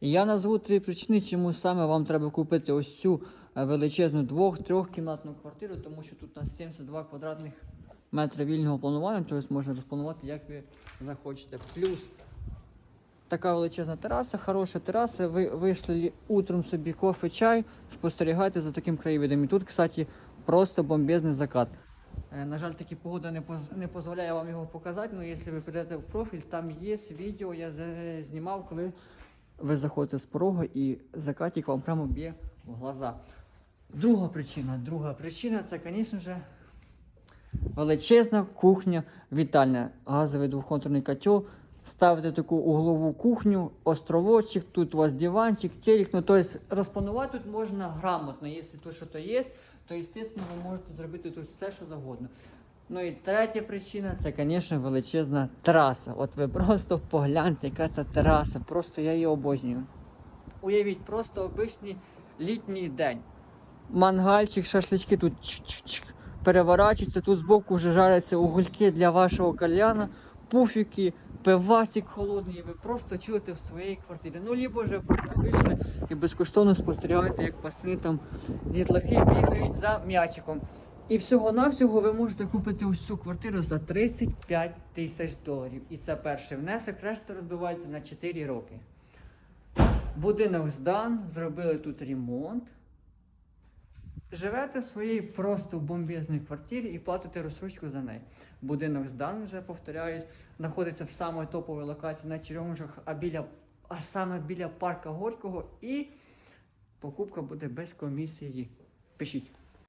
Я назву три причини, чому саме вам треба купити ось цю е, величезну двох-трьохкімнатну квартиру, тому що тут у нас 72 квадратних метри вільного планування, тобто можна розпланувати, як ви захочете. Плюс така величезна тераса, хороша тераса. Ви вийшли утром собі кофе, чай, спостерігайте за таким краєвидом. І тут, кстати, просто бомбезний закат. Е, На жаль, таки погода не, поз- не дозволяє вам його показати, але якщо ви прийдете в профіль, там є відео, я знімав, коли ви заходите з порогу і закатик вам прямо б'є в глаза. Друга причина, друга причина це, звісно ж, величезна кухня, вітальня, газовий двохконтурний котел. Ставите таку углову кухню, островочок, тут у вас диванчик, телек. Ну, тобто розпланувати тут можна грамотно. Якщо тут щось є, то, звісно, ви можете зробити тут все, що завгодно. Ну і третя причина це, звісно, величезна тераса. От ви просто погляньте, яка це тераса. Просто я її обожнюю. Уявіть, просто обичний літній день. Мангальчик, шашлички тут чик-чик-чик, переворачуються, тут збоку вже жаряться угольки для вашого кальяна, пуфіки, пивасик холодний, і ви просто чуєте в своїй квартирі. Ну, либо вже просто вийшли і безкоштовно спостерігаєте, як пацани там дітлахи бігають за м'ячиком. І всього-навсього ви можете купити ось цю квартиру за 35 тисяч доларів. І це перший внесок, решта розбивається на 4 роки. Будинок здан, зробили тут ремонт. Живете в своїй просто бомбезній квартирі і платите розсрочку за неї. Будинок здан, вже повторяюсь, знаходиться в самій топовій локації на Черемушах, а біля, а саме біля парка Горького, і покупка буде без комісії. Пишіть.